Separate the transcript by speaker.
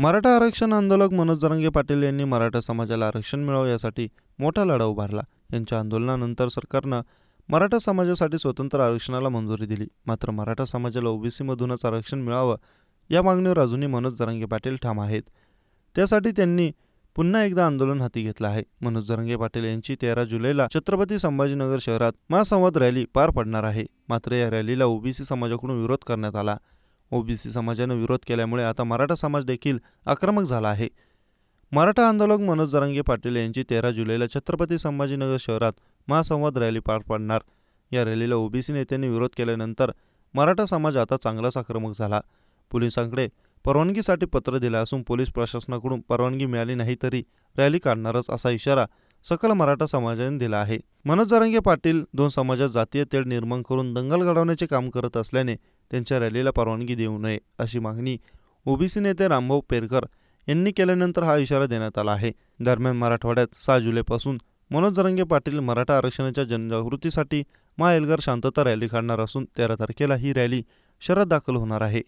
Speaker 1: मराठा आरक्षण आंदोलक मनोज जरांगे पाटील यांनी मराठा समाजाला आरक्षण मिळावं यासाठी मोठा लढा उभारला. यांच्या आंदोलनानंतर सरकारनं मराठा समाजासाठी स्वतंत्र आरक्षणाला मंजुरी दिली. मात्र मराठा समाजाला ओबीसीमधूनच आरक्षण मिळावं या मागणीवर अजूनही मनोज जरांगे पाटील ठाम आहेत. त्यासाठी त्यांनी पुन्हा एकदा आंदोलन हाती घेतलं आहे. मनोज जरंगे पाटील यांची तेरा जुलैला छत्रपती संभाजीनगर शहरात महासंवाद रॅली पार पडणार आहे. मात्र या रॅलीला ओबीसी समाजाकडून विरोध करण्यात आला. ओबीसी समाजानं विरोध केल्यामुळे आता मराठा समाज देखील आक्रमक झाला आहे. मराठा आंदोलक मनोज जरांगे पाटील यांची तेरा जुलैला छत्रपती संभाजीनगर शहरात महासंवाद रॅली पार पाडणार. या रॅलीला ओबीसी नेत्यांनी विरोध केल्यानंतर मराठा समाज आता चांगलाच आक्रमक झाला. पोलिसांकडे परवानगीसाठी पत्र दिलं असून पोलीस प्रशासनाकडून परवानगी मिळाली नाही तरी रॅली काढणारच असा इशारा सकल मराठा समाजाने दिला आहे. मनोज जारंगे पाटील दोन समाजात जातीय तेढ निर्माण करून दंगल घडवण्याचे काम करत असल्याने त्यांच्या रॅलीला परवानगी देऊ नये अशी मागणी ओबीसी नेते रामभाऊ पेरकर यांनी केल्यानंतर हा इशारा देण्यात आला आहे. दरम्यान मराठवाड्यात सहा जुलैपासून मनोज जरंगे पाटील मराठा आरक्षणाच्या जनजागृतीसाठी मा एल्गार शांतता रॅली काढणार असून तेरा तारखेला ही रॅली शहरात दाखल होणार आहे.